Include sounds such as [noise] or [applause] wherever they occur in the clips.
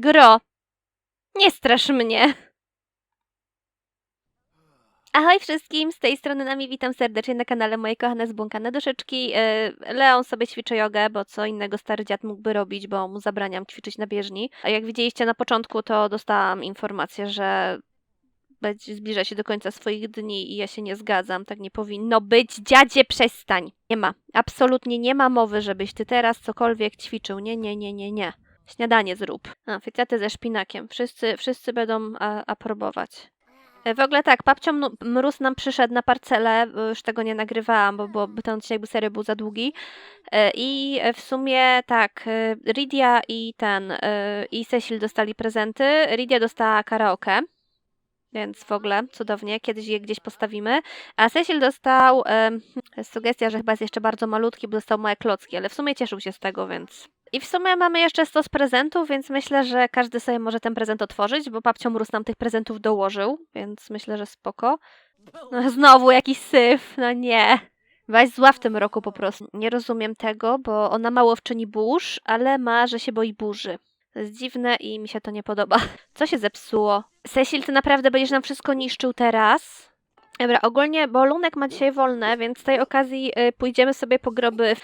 Gro, nie strasz mnie. Ahoj wszystkim, z tej strony nami witam serdecznie na kanale moje kochane zbłąkane duszeczki. E, Leon sobie ćwiczy jogę, bo co innego stary dziad mógłby robić, bo mu zabraniam ćwiczyć na bieżni. A jak widzieliście na początku, to dostałam informację, że zbliża się do końca swoich dni i ja się nie zgadzam, tak nie powinno być. Dziadzie, przestań! Nie ma, absolutnie nie ma mowy, żebyś ty teraz cokolwiek ćwiczył. Nie, nie, nie, nie, nie. Śniadanie zrób. A, ze szpinakiem. Wszyscy, wszyscy będą a, aprobować. E, W ogóle tak, papcio Mnu- Mróz nam przyszedł na parcelę, już tego nie nagrywałam, bo, bo, ten odcinek był serio był za długi. E, I e, w sumie tak, Ridia i ten, i Cecil dostali prezenty. Ridia dostała karaoke, więc w ogóle cudownie, kiedyś je gdzieś postawimy. A Cecil dostał, sugestia, że chyba jest jeszcze bardzo malutki, bo dostał małe klocki, ale w sumie cieszył się z tego, więc... I w sumie mamy jeszcze 100 z prezentów, więc myślę, że każdy sobie może ten prezent otworzyć, bo babcią Mróz nam tych prezentów dołożył, więc myślę, że spoko. No, znowu jakiś syf, no nie. Weź zła w tym roku po prostu. Nie rozumiem tego, bo ona mało wczyni burz, ale ma, że się boi burzy. To jest dziwne i mi się to nie podoba. Co się zepsuło? Cecil, ty naprawdę będziesz nam wszystko niszczył teraz? Dobra, ogólnie, bo Lunek ma dzisiaj wolne, więc z tej okazji y, pójdziemy sobie po groby y,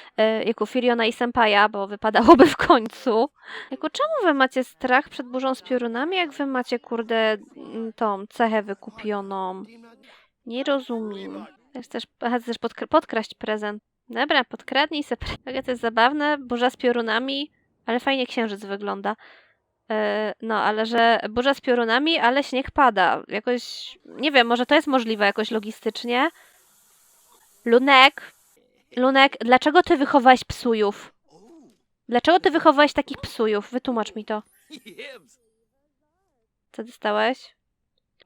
jako Firiona i Sempaja, bo wypadałoby w końcu. Jako, czemu wy macie strach przed burzą z piorunami, jak wy macie, kurde, mm, tą cechę wykupioną? Nie rozumiem. Chcesz, chcesz podkra- podkraść prezent. Dobra, podkradnij se prezent. To jest zabawne, burza z piorunami, ale fajnie księżyc wygląda. E, No, ale że burza z piorunami, ale śnieg pada. Jakoś, nie wiem, może to jest możliwe jakoś logistycznie. Lunek, Lunek, dlaczego ty wychowałeś psujów? Dlaczego ty wychowałeś takich psujów? Wytłumacz mi to. Co dostałeś?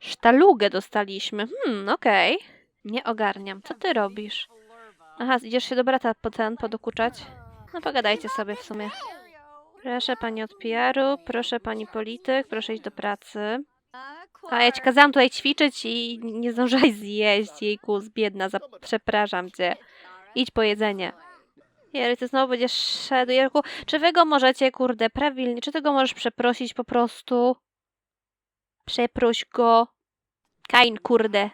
Sztalugę dostaliśmy. Hmm, okej. Nie ogarniam. Co ty robisz? Aha, idziesz się do brata po ten, podokuczać? No pogadajcie sobie w sumie. Proszę pani od PR-u, proszę pani polityk, proszę iść do pracy. A ja ci kazałam tutaj ćwiczyć i nie zdążyłaś zjeść, jejku, biedna, za... przepraszam cię. Idź po jedzenie. Jery, ty znowu będziesz szedł, Jerku. Czy wy go możecie, kurde, prawilnie, czy ty go możesz przeprosić po prostu? Przeproś go. Kain, kurde.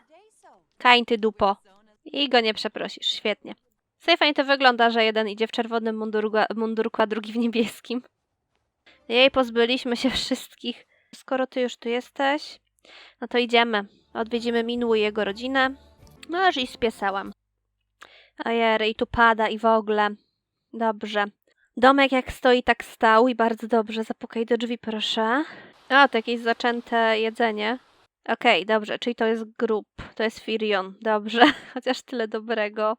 Kain, ty dupo. I go nie przeprosisz, świetnie. Sobie fajnie to wygląda, że jeden idzie w czerwonym mundurku, mundurku, a drugi w niebieskim. Jej, pozbyliśmy się wszystkich. Skoro ty już tu jesteś, no to idziemy. Odwiedzimy Minwu i jego rodzinę. No, aż i spiesałam. Ojery, i tu pada i w ogóle. Dobrze. Domek jak stoi, tak stał i bardzo dobrze. Zapukaj do drzwi, proszę. O, to jakieś zaczęte jedzenie. Okej, dobrze, czyli to jest grup, to jest Firion, dobrze, [laughs] chociaż tyle dobrego.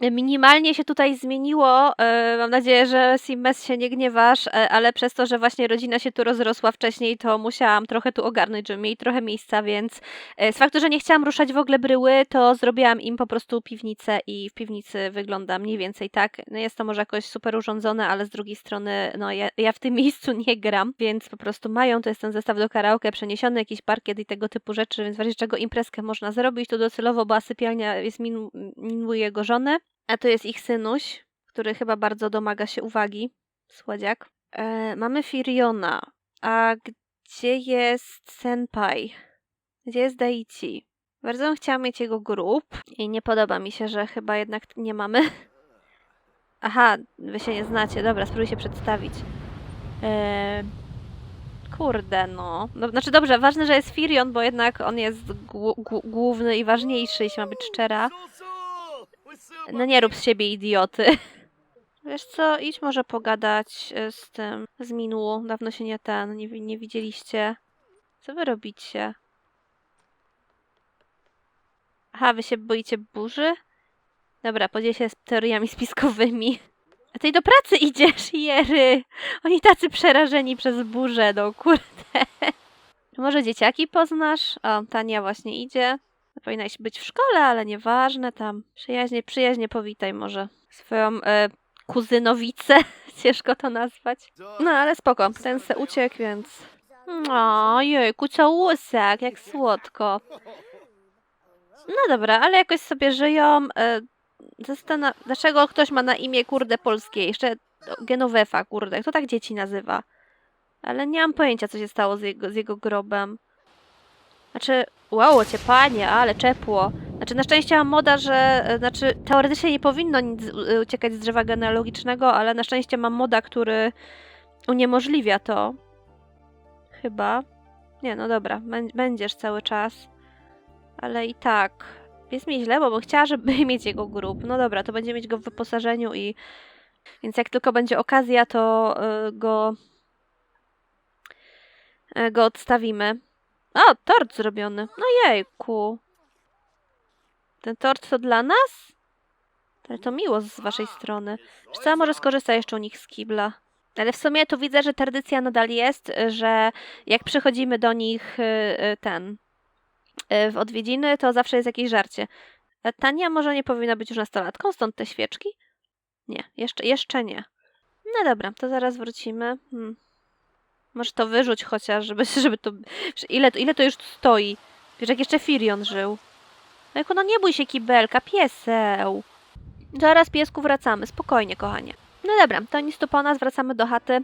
Minimalnie się tutaj zmieniło. e, Mam nadzieję, że Simmes się nie gniewasz, e, ale przez to, że właśnie rodzina się tu rozrosła wcześniej, to musiałam trochę tu ogarnąć, żeby mieli trochę miejsca, więc e, z faktu, że nie chciałam ruszać w ogóle bryły, to zrobiłam im po prostu piwnicę i w piwnicy wygląda mniej więcej tak. No jest to może jakoś super urządzone, ale z drugiej strony, no ja, ja w tym [laughs] miejscu nie gram, więc po prostu mają, to jest ten zestaw do karaoke przeniesiony, jakiś parkiet i tego typu rzeczy, więc w razie czego imprezkę można zrobić, to docelowo, bo sypialnia jest Min, Minwu i jego żony, a to jest ich synuś, który chyba bardzo domaga się uwagi. Słodziak. E, mamy Firiona. A gdzie jest Senpai? Gdzie jest Daichi? Bardzo bym chciała mieć jego grup i nie podoba mi się, że chyba jednak nie mamy. [laughs] Aha, wy się nie znacie. Dobra, spróbuj się przedstawić. E, kurde, no. no. Znaczy dobrze, ważne, że jest Firion, bo jednak on jest główny i ważniejszy, jeśli ma być szczera. No nie rób z siebie idioty. [laughs] Wiesz co, idź może pogadać e, z tym, z Minwu. Dawno się nie ten, nie, nie widzieliście. Co wy robicie? Aha, wy się boicie burzy? Dobra, podziel się z teoriami spiskowymi. A ty do pracy idziesz, Jery! Oni tacy przerażeni przez burzę, no kurde. [laughs] Może dzieciaki poznasz? O, Tania właśnie idzie. Powinnaś być w szkole, ale nieważne tam. Przyjaźnie, przyjaźnie powitaj może swoją e, kuzynowicę. [laughs] Ciężko to nazwać. No ale spoko, ten se uciekł, więc... O, jejku, całusek, jak słodko. No dobra, ale jakoś sobie żyją. E, Dlaczego ktoś ma na imię, kurde, polskie? Jeszcze Genovefa, kurde. Kto tak dzieci nazywa? Ale nie mam pojęcia, co się stało z jego, z jego grobem. Znaczy, wow, cię panie, ale czepło. Znaczy, na szczęście mam moda, że... e, Znaczy, teoretycznie nie powinno nic e, uciekać z drzewa genealogicznego, ale na szczęście mam moda, który uniemożliwia to. Chyba. Nie, no dobra, bę- będziesz cały czas. Ale i tak. Jest mi źle, bo bym chciała, żeby [laughs] mieć jego grób. No dobra, to będzie mieć go w wyposażeniu i... Więc jak tylko będzie okazja, to y, go... go odstawimy. O, tort zrobiony. No jejku. Ten tort to dla nas? Ale to miło z waszej strony. Co, może skorzystaj jeszcze u nich z kibla. Ale w sumie tu widzę, że tradycja nadal jest, że jak przychodzimy do nich y, y, ten y, w odwiedziny, to zawsze jest jakieś żarcie. A Tania może nie powinna być już nastolatką, stąd te świeczki? Nie, jeszcze, jeszcze nie. No dobra, to zaraz wrócimy. Hmm. Może to wyrzuć chociaż, żeby, [laughs] żeby to... Ile, ile to już stoi? Wiesz, jak jeszcze Firion żył. Ejku, no nie bój się kibelka, pieseł. Zaraz piesku wracamy, spokojnie, kochanie. No dobra, to nic tu po nas, wracamy do chaty.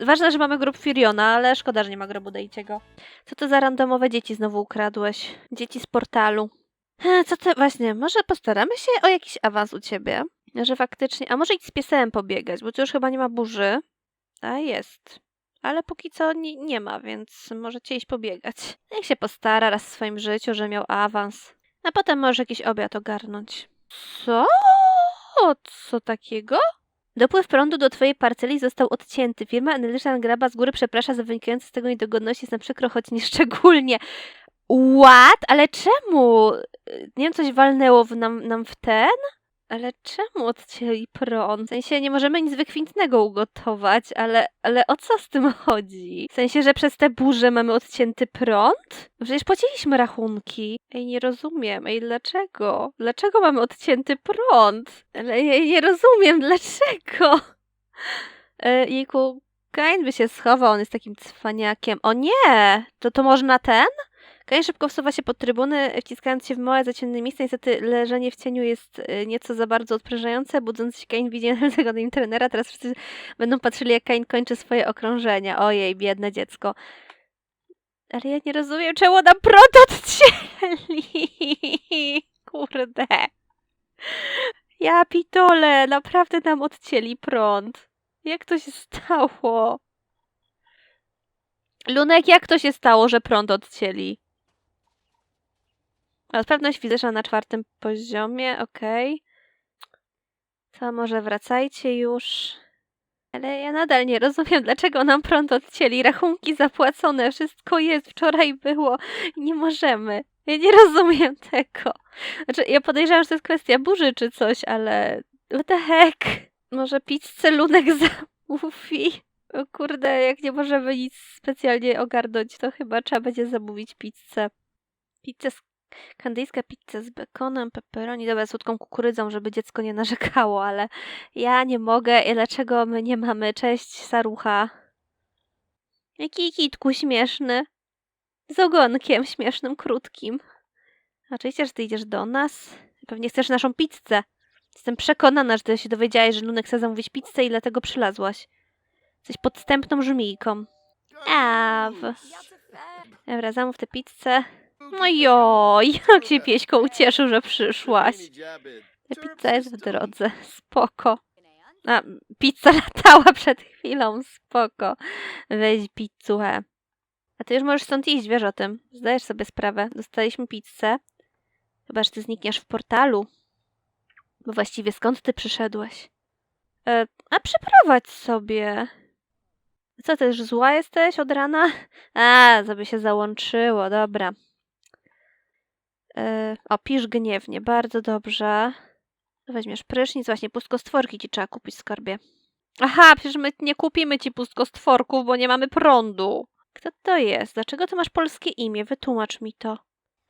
Ważne, że mamy grób Firiona, ale szkoda, że nie ma grobu Dejciego. Co to za randomowe dzieci znowu ukradłeś? Dzieci z portalu. Co ty, właśnie, może postaramy się o jakiś awans u ciebie? Że faktycznie, a może idź z piesem pobiegać, bo tu już chyba nie ma burzy. A jest. Ale póki co nie, nie ma, więc możecie iść pobiegać. Niech się postara raz w swoim życiu, że miał awans. A potem może jakiś obiad ogarnąć. Co? Co takiego? Dopływ prądu do twojej parceli został odcięty. Firma Energetyczna Graba z góry przeprasza za wynikające z tego niedogodności. Jest na przykro, choć nie szczególnie. What? Ale czemu? Nie wiem, coś walnęło w nam, nam w ten? Ale czemu odcięli prąd? W sensie nie możemy nic wykwintnego ugotować, ale, ale o co z tym chodzi? W sensie, że przez te burze mamy odcięty prąd? Przecież płaciliśmy rachunki. Ej, nie rozumiem. Ej, dlaczego? Dlaczego mamy odcięty prąd? Ale ja nie rozumiem, dlaczego? E, jejku, Kain by się schował, on jest takim cwaniakiem. O nie! To to można ten? Kain szybko wsuwa się pod trybuny, wciskając się w małe, zaciemne miejsce. Niestety leżenie w cieniu jest y, nieco za bardzo odprężające. Budząc się Kain widzi [laughs] tego nim trenera. Teraz wszyscy będą patrzyli, jak Kain kończy swoje okrążenia. Ojej, biedne dziecko. Ale ja nie rozumiem, czemu nam prąd odcięli. [laughs] Kurde. Ja pitole, naprawdę nam odcięli prąd. Jak to się stało? Lunek, jak to się stało, że prąd odcięli? A pewność fizyczna na czwartym poziomie, okej. To może wracajcie już. Ale ja nadal nie rozumiem, dlaczego nam prąd odcięli. Rachunki zapłacone, wszystko jest, wczoraj było nie możemy. Ja nie rozumiem [laughs] tego. Znaczy, ja podejrzewam, że to jest kwestia burzy czy coś, ale what the heck? Może pizzę Lunek zamówi? O kurde, jak nie możemy nic specjalnie ogarnąć, to chyba trzeba będzie zamówić pizzę. Pizzę z Kandyjska pizza z bekonem, pepperoni, dobra, słodką kukurydzą, żeby dziecko nie narzekało, ale ja nie mogę. I dlaczego my nie mamy? Cześć, Sarucha. Jaki kitku śmieszny. Z ogonkiem śmiesznym, krótkim. Oczywiście, że ty idziesz do nas. Pewnie chcesz naszą pizzę. Jestem przekonana, że ty się dowiedziałeś, że Lunek chce zamówić pizzę i dlatego przylazłaś. Jesteś podstępną żmijką. Aw. Dobra, zamów tę pizzę. No joj, jak się pieśko ucieszył, że przyszłaś. Pizza jest w drodze, spoko. A, pizza latała przed chwilą, spoko. Weź pizzuchę. A ty już możesz stąd iść, wiesz o tym. Zdajesz sobie sprawę. Dostaliśmy pizzę. Chyba, że ty znikniesz w portalu. Bo właściwie skąd ty przyszedłeś? E, a przeprowadź sobie. Co, już zła jesteś od rana? A, żeby się załączyło, dobra. E, o, pisz gniewnie, bardzo dobrze. Weźmiesz prysznic, właśnie pustkostworki ci trzeba kupić w skarbie. Aha, przecież my nie kupimy ci pustkostworków, bo nie mamy prądu. Kto to jest? Dlaczego ty masz polskie imię? Wytłumacz mi to.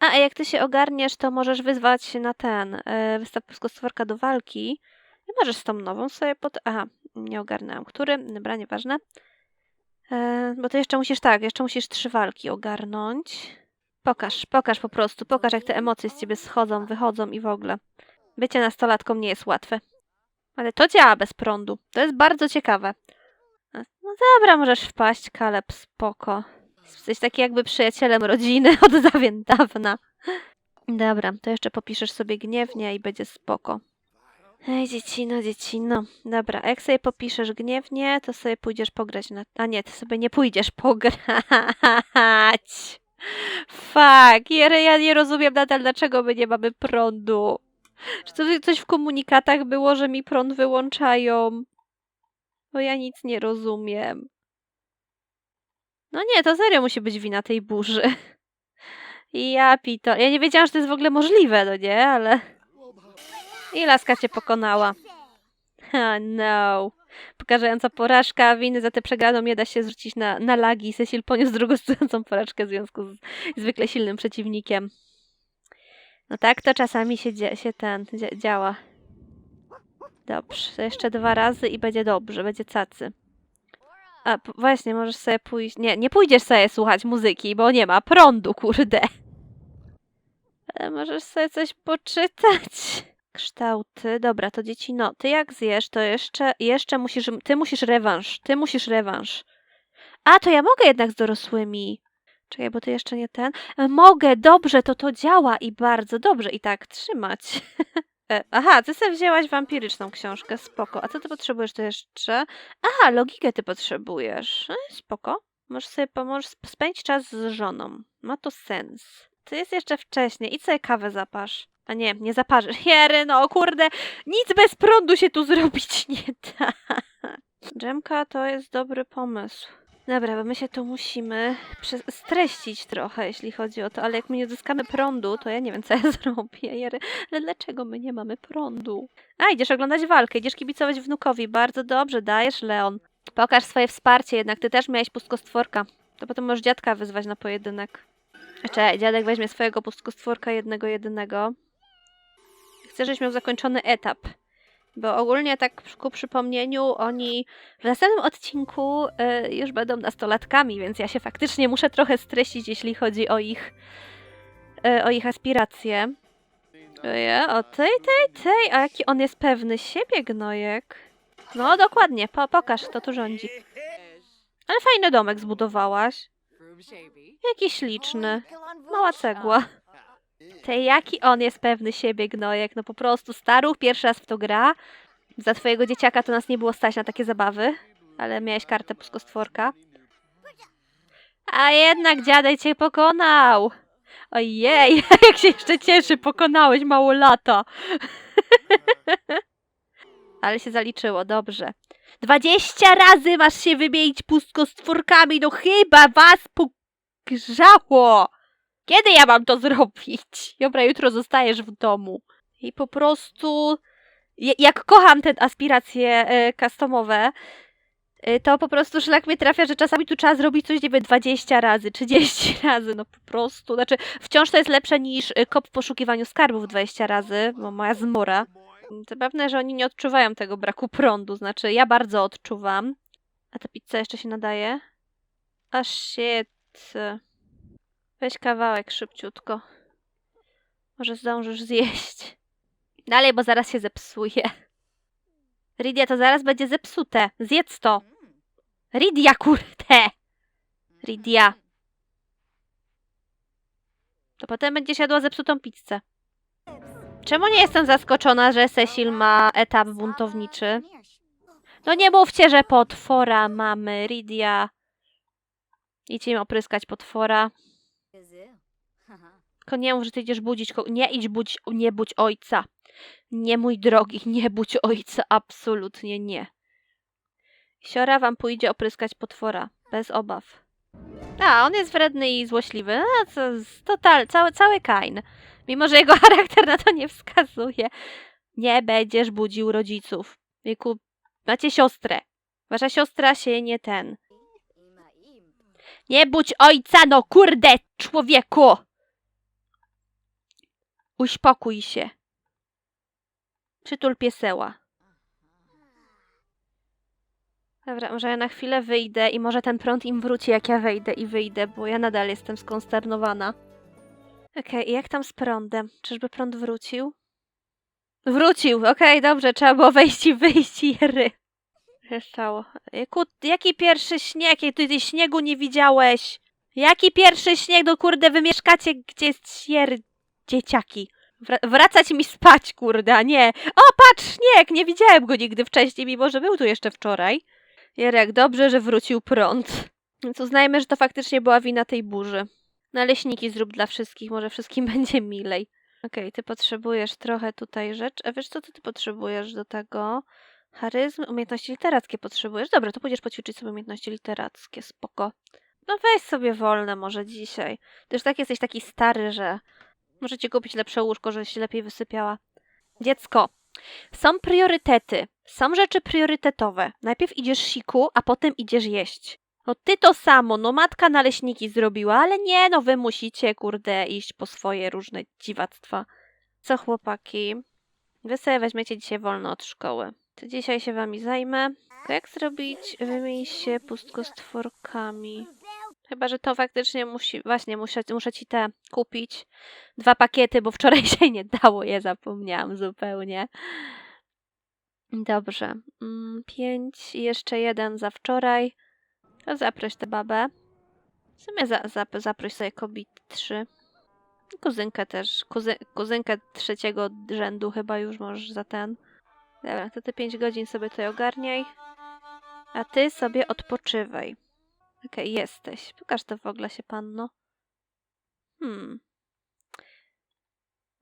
A, a jak ty się ogarniesz, to możesz wyzwać się na ten, e, wystaw pustkostworka do walki. I możesz z tą nową sobie pod... Aha, nie ogarnęłam. Który? Dobra, nieważne. E, bo to jeszcze musisz, tak, jeszcze musisz trzy walki ogarnąć. Pokaż, pokaż po prostu, pokaż jak te emocje z ciebie schodzą, wychodzą i w ogóle. Bycie nastolatką nie jest łatwe. Ale to działa bez prądu. To jest bardzo ciekawe. A, No dobra, możesz wpaść, Kaleb, spoko. Jesteś taki jakby przyjacielem rodziny [laughs] od dawien dawna. Dobra, to jeszcze popiszesz sobie gniewnie i będzie spoko. Ej, dziecino, dziecino. Dobra, jak sobie popiszesz gniewnie, to sobie pójdziesz pograć na... A nie, ty sobie nie pójdziesz [laughs] pograć. Fuck, Jery, ja nie rozumiem nadal, dlaczego my nie mamy prądu. Czy to coś w komunikatach było, że mi prąd wyłączają? Bo ja nic nie rozumiem. No nie, to serio musi być wina tej burzy. Ja pito. Ja nie wiedziałam, że to jest w ogóle możliwe, no nie, ale... I laska cię pokonała. Ha, no. Pokażająca porażka winy za tę przegraną nie da się zwrócić na, na lagi. Cecil poniósł drugą [laughs] stojącą porażkę w związku z zwykle silnym przeciwnikiem. No tak to czasami się, dzia- się ten dzia- działa. Dobrze, to jeszcze dwa razy i będzie dobrze, będzie cacy. A, p- właśnie, możesz sobie pójść... Nie, nie pójdziesz sobie słuchać muzyki, bo nie ma prądu, kurde. Ale możesz sobie coś poczytać. Kształty. Dobra, to dzieci, no, ty jak zjesz, to jeszcze, jeszcze musisz, ty musisz rewanż, ty musisz rewanż. A, to ja mogę jednak z dorosłymi. Czekaj, bo ty jeszcze nie ten. E, Mogę, dobrze, to to działa i bardzo dobrze i tak trzymać. [laughs] E, Aha, ty sobie wzięłaś wampiryczną książkę, spoko. A co ty potrzebujesz to jeszcze? Aha, logikę ty potrzebujesz. E, Spoko. Możesz sobie pomożesz spędzić czas z żoną. Ma to sens. To jest jeszcze wcześnie. Idź sobie kawę zaparz. A nie, nie zaparzysz. Jery, no kurde, nic bez prądu się tu [laughs] zrobić nie da. Dżemka to jest dobry pomysł. Dobra, bo my się tu musimy streścić trochę, jeśli chodzi o to, ale jak my nie odzyskamy prądu, to ja nie wiem, co ja [laughs] zrobię. Jery. Ale dlaczego my nie mamy prądu? A, idziesz oglądać walkę, idziesz kibicować wnukowi. Bardzo dobrze, dajesz, Leon. Pokaż swoje wsparcie, jednak ty też miałeś pustkostworka. To potem możesz dziadka wyzwać na pojedynek. Czekaj, dziadek weźmie swojego pustkostworka jednego, jedynego. Chcę, żebyś miał zakończony etap. Bo ogólnie tak ku przypomnieniu, oni w następnym odcinku y, już będą nastolatkami, więc ja się faktycznie muszę trochę streścić, jeśli chodzi o ich, y, o ich aspiracje. Oje, o tej, tej, tej, a jaki on jest pewny siebie, gnojek. No dokładnie, po, pokaż, kto tu rządzi. Ale fajny domek zbudowałaś. Jaki śliczny. Mała cegła. Tej, jaki on jest pewny siebie, gnojek. No po prostu staruch pierwszy raz w to gra. Za twojego dzieciaka to nas nie było stać na takie zabawy. Ale miałeś kartę puskostworka. A jednak dziadek cię pokonał. Ojej, [laughs] jak się jeszcze cieszy, pokonałeś mało lata. [laughs] Ale się zaliczyło, dobrze. Dwadzieścia razy masz się wymienić pustkostworkami, no chyba was pogrzało. Kiedy ja mam to zrobić? Dobra, jutro zostajesz w domu. I po prostu, ja- jak kocham te aspiracje e, customowe, e, to po prostu szlak mnie trafia, że czasami tu trzeba zrobić coś, nie wiem, 20 razy, 30 [laughs] razy, no po prostu. Znaczy, wciąż to jest lepsze niż e, kop w poszukiwaniu skarbów 20 razy, bo moja zmora. To pewne, że oni nie odczuwają tego braku prądu, znaczy ja bardzo odczuwam. A ta pizza jeszcze się nadaje? A shit. Weź kawałek szybciutko. Może zdążysz zjeść. Dalej, bo zaraz się zepsuje. Ridia, to zaraz będzie zepsute. Zjedz to. Ridia, kurde. Ridia. To potem będziesz jadła zepsutą pizzę. Czemu nie jestem zaskoczona, że Cecil ma etap buntowniczy? No nie mówcie, że potwora mamy, Ridia. Idź im opryskać potwora. [laughs] Tylko nie mów, że ty idziesz budzić. Nie idź budź, nie budź ojca. Nie, mój drogi, nie budź ojca. Absolutnie nie. Siora wam pójdzie opryskać potwora. Bez obaw. A, on jest wredny i złośliwy. A, total, cały, cały Kain. Mimo, że jego [laughs] charakter na to nie wskazuje. Nie będziesz budził rodziców. Wieku, macie siostrę. Wasza siostra się nie ten. Nie budź ojca, no kurde, człowieku! Uspokój się. Przytul pieseła. Dobra, może ja na chwilę wyjdę i może ten prąd im wróci, jak ja wejdę i wyjdę, bo ja nadal jestem skonsternowana. Okej, i jak tam z prądem? Czyżby prąd wrócił? Wrócił, okej, dobrze, trzeba było wejść i wyjść i. Stało? Jaku, jaki pierwszy śnieg? Jak Ty, ty śniegu nie widziałeś? Jaki pierwszy śnieg? No kurde, wy mieszkacie gdzie sier... Dzieciaki. Wra- wracać mi spać, kurde, a nie. O, patrz, śnieg! Nie widziałem go nigdy wcześniej, mimo że był tu jeszcze wczoraj. Jerek, dobrze, że wrócił prąd. Więc uznajmy, że to faktycznie była wina tej burzy. Naleśniki zrób dla wszystkich, może wszystkim [laughs] będzie milej. Okej, ty potrzebujesz trochę tutaj rzeczy. A wiesz co, ty potrzebujesz do tego? Charyzmy, umiejętności literackie potrzebujesz. Dobra, to pójdziesz poćwiczyć sobie umiejętności literackie, spoko. No weź sobie wolne może dzisiaj. Ty już tak jesteś taki stary, że może ci kupić lepsze łóżko, żebyś się lepiej wysypiała. Dziecko, są priorytety. Są rzeczy priorytetowe. Najpierw idziesz siku, a potem idziesz jeść. No ty to samo, no matka naleśniki zrobiła, ale nie, no wy musicie, kurde, iść po swoje różne dziwactwa. Co chłopaki? Wy sobie weźmiecie dzisiaj wolno od szkoły. To dzisiaj się wami zajmę. To jak zrobić? Wymień się pustkostworkami. Chyba, że to faktycznie musi... Właśnie, muszę, muszę ci te kupić. Dwa pakiety, bo wczoraj [laughs] się nie dało, je zapomniałam zupełnie. Dobrze. Mm, pięć i jeszcze jeden za wczoraj. To zaproś tę babę. W sumie za, za, zaproś sobie kobiet trzy. Kuzynkę też. Kuzy, kuzynkę trzeciego rzędu chyba już możesz za ten. Dobra, to te pięć godzin sobie tutaj ogarniaj. A ty sobie odpoczywaj. Okej, jesteś. Pokaż to w ogóle się, panno. Hmm.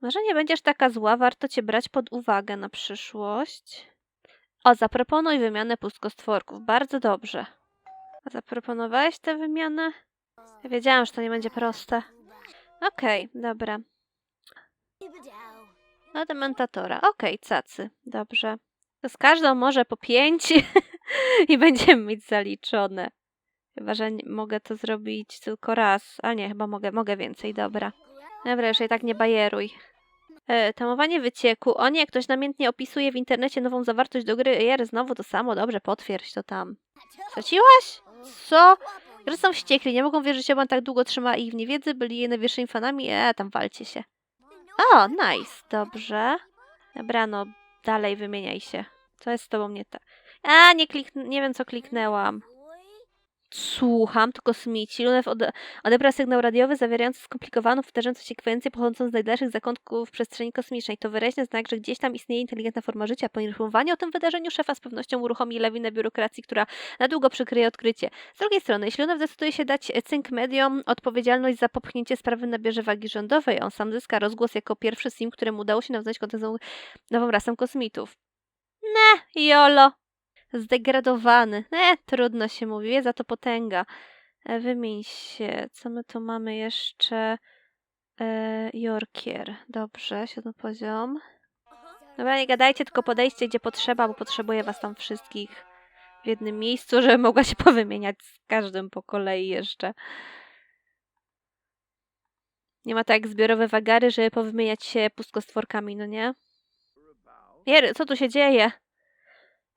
Może nie będziesz taka zła, warto cię brać pod uwagę na przyszłość. O, zaproponuj wymianę pustkostworków. Bardzo dobrze. A zaproponowałeś tę wymianę? Ja wiedziałam, że to nie będzie proste. Okej, dobra. No dementatora. Okej, cacy. Dobrze. To z każdą może po pięć [laughs] i będziemy mieć zaliczone. Chyba, że mogę to zrobić tylko raz. A nie, chyba mogę, mogę więcej, dobra. Dobra, już i tak nie bajeruj. E, tamowanie wycieku. O nie, ktoś namiętnie opisuje w internecie nową zawartość do gry. Jer, znowu to samo. Dobrze, potwierdź to tam. Straciłaś? Co? Że są wściekli, nie mogą wierzyć, że Oban tak długo trzyma ich w niewiedzy, byli jej najwyższymi fanami. E, tam walcie się. O, nice, dobrze. Dobra, no, dalej wymieniaj się. Co jest z tobą nie tak? A, nie klik... nie wiem, co kliknęłam. Słucham, to kosmici. Lunew ode odebrał sygnał radiowy zawierający skomplikowaną, powtarzającą się sekwencję pochodzącą z najdalszych zakątków przestrzeni kosmicznej. To wyraźny znak, że gdzieś tam istnieje inteligentna forma życia. Po informowaniu o tym wydarzeniu szefa z pewnością uruchomi lawinę biurokracji, która na długo przykryje odkrycie. Z drugiej strony, jeśli Lunew zdecyduje się dać cynk mediom odpowiedzialność za popchnięcie sprawy nabierze wagi rządowej, on sam zyska rozgłos jako pierwszy sim, któremu udało się nawiązać kontakt z nową rasą kosmitów. Ne, jolo. Zdegradowany. E, trudno się mówi, wie za to potęga. E, wymień się. Co my tu mamy jeszcze? E, Yorkier. Dobrze, siódmy poziom. Dobra, nie gadajcie, tylko podejście gdzie potrzeba, bo potrzebuję was tam wszystkich w jednym miejscu, żebym mogła się powymieniać z każdym po kolei jeszcze. Nie ma tak zbiorowe wagary, żeby powymieniać się pustkostworkami, no nie? Jer, co tu się dzieje?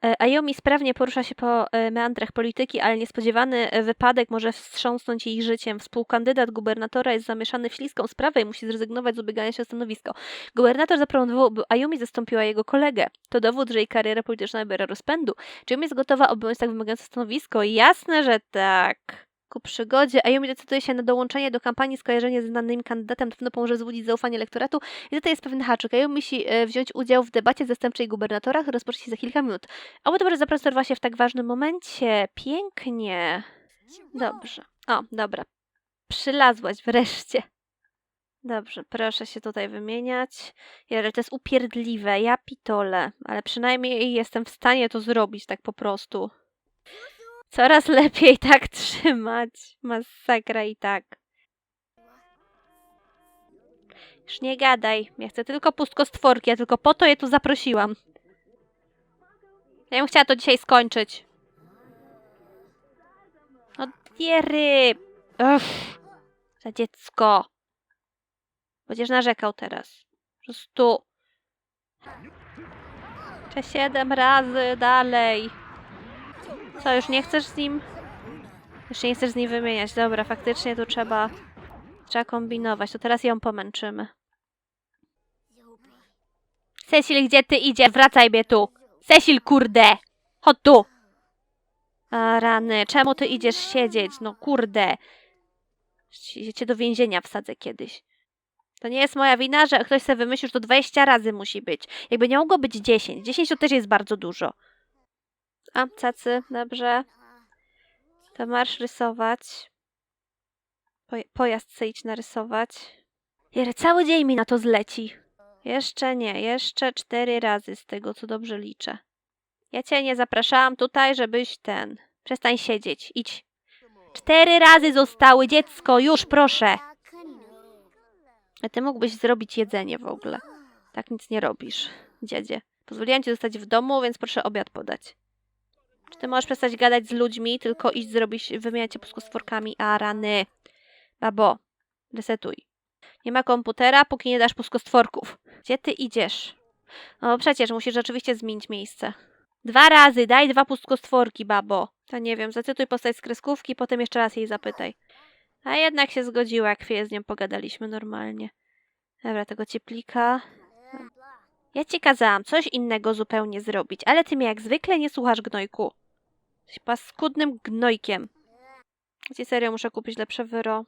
E, Ayomi sprawnie porusza się po e, meandrach polityki, ale niespodziewany e, wypadek może wstrząsnąć jej życiem. Współkandydat gubernatora jest zamieszany w śliską sprawę i musi zrezygnować z ubiegania się o stanowisko. Gubernator zaproponował, by Ayumi zastąpiła jego kolegę. To dowód, że jej kariera polityczna nabiera rozpędu. Czy jest gotowa objąć tak wymagające stanowisko? Jasne, że tak. Ku przygodzie Ayumi decyduje się na dołączenie do kampanii skojarzenie z znanym kandydatem, pewno pomoże wzbudzić zaufanie elektoratu i tutaj jest pewien haczyk. Ayumi musi e, wziąć udział w debacie zastępczej gubernatora, która rozpocznie się za kilka minut. Oby dobrze zaprezentowała się w tak ważnym momencie. Pięknie. Dobrze. O, dobra. Przylazłaś wreszcie. Dobrze, proszę się tutaj wymieniać. Jarek, to jest upierdliwe, ja pitole, ale przynajmniej jestem w stanie to zrobić tak po prostu. Coraz lepiej tak trzymać. Masakra i tak. Już nie gadaj. Ja chcę tylko pustkostworki, ja tylko po to je tu zaprosiłam. Ja bym chciała to dzisiaj skończyć. No nie ryb. Uff, za dziecko. Będziesz narzekał teraz. Po prostu. Jeszcze siedem razy dalej. Co, już nie chcesz z nim? Już nie chcesz z nim wymieniać. Dobra, faktycznie tu trzeba... Trzeba kombinować. To teraz ją pomęczymy. Cecil, gdzie ty idziesz? Wracaj mnie tu. Cecil, kurde! Chodź tu! A rany, czemu ty idziesz siedzieć? No kurde. Ci- Cię do więzienia wsadzę kiedyś. To nie jest moja wina, że ktoś sobie wymyślił, że to 20 razy musi być. Jakby nie mogło być 10. 10 to też jest bardzo dużo. A, cacy, dobrze. To marsz rysować. Poj- pojazd chce iść narysować. Jery, cały dzień mi na to zleci. Jeszcze nie, jeszcze cztery razy z tego, co dobrze liczę. Ja cię nie zapraszałam tutaj, żebyś ten. Przestań siedzieć, idź. Cztery razy zostały, dziecko, już proszę. A ty mógłbyś zrobić jedzenie w ogóle. Tak nic nie robisz, dziedzie. Pozwoliłam ci zostać w domu, więc proszę obiad podać. Czy ty możesz przestać gadać z ludźmi, tylko iść zrobić, wymieniać się puskostworkami? A, rany. Babo, resetuj. Nie ma komputera, póki nie dasz puskostworków. Gdzie ty idziesz? No przecież musisz rzeczywiście zmienić miejsce. Dwa razy, daj dwa pustkostworki, babo. To nie wiem, zacytuj postać z kreskówki, potem jeszcze raz jej zapytaj. A jednak się zgodziła, jak z nią pogadaliśmy normalnie. Dobra, tego cieplika. Ja ci kazałam coś innego zupełnie zrobić, ale ty mnie jak zwykle nie słuchasz, gnojku. Jesteś paskudnym gnojkiem. Ci serio muszę kupić lepsze wyro.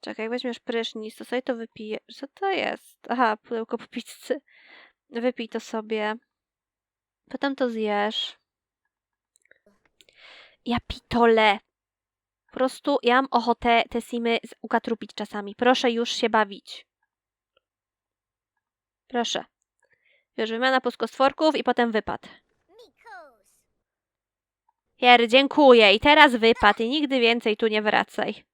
Czekaj, weźmiesz prysznic, to sobie to wypije. Co to jest? Aha, pudełko po pizzy. Wypij to sobie. Potem to zjesz. Ja pitole. Po prostu ja mam ochotę te simy ukatrupić czasami. Proszę już się bawić. Proszę. Już wymiana puskostworków i potem wypad. Jer, dziękuję. I teraz wypad i nigdy więcej tu nie wracaj.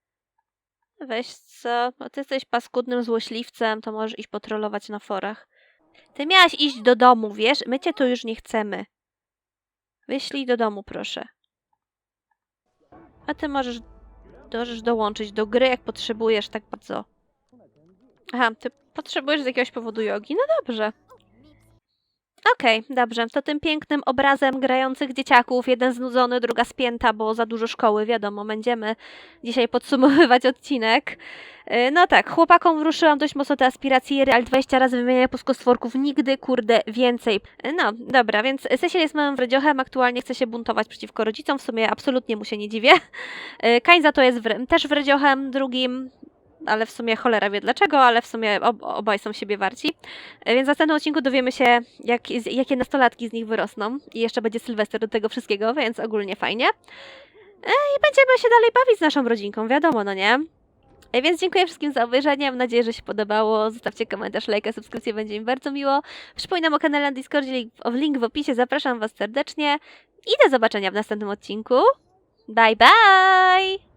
Weź co, no ty jesteś paskudnym złośliwcem, to możesz iść potrolować na forach. Ty miałaś iść do domu, wiesz? My cię tu już nie chcemy. Wyślij do domu, proszę. A ty możesz, możesz dołączyć do gry, jak potrzebujesz tak bardzo. Aha, ty potrzebujesz z jakiegoś powodu jogi? No dobrze. Okej, dobrze. To tym pięknym obrazem grających dzieciaków, jeden znudzony, druga spięta, bo za dużo szkoły, wiadomo, będziemy dzisiaj podsumowywać [laughs] odcinek. Yy, No tak, chłopakom wruszyłam dość mocno te aspiracje, ale 20 razy wymieniania puskostworków, nigdy, kurde, więcej. Yy, No, dobra, więc Cecil jest małym wredziochem, aktualnie chce się buntować przeciwko rodzicom, w sumie absolutnie mu się nie dziwię. Yy, Kań za to jest wre- też wredziohem drugim, ale w sumie cholera wie dlaczego, ale w sumie ob obaj są siebie warci. E, Więc w następnym odcinku dowiemy się, jak, jakie nastolatki z nich wyrosną. I jeszcze będzie Sylwester do tego wszystkiego, więc ogólnie fajnie. E, I będziemy się dalej bawić z naszą rodzinką, wiadomo, no nie? E, Więc dziękuję wszystkim za obejrzenie. Mam nadzieję, że się podobało. Zostawcie komentarz, lajka, subskrypcję, będzie mi bardzo miło. Przypominam o kanale na Discordzie, link, link w opisie. Zapraszam Was serdecznie i do zobaczenia w następnym odcinku. Bye bye!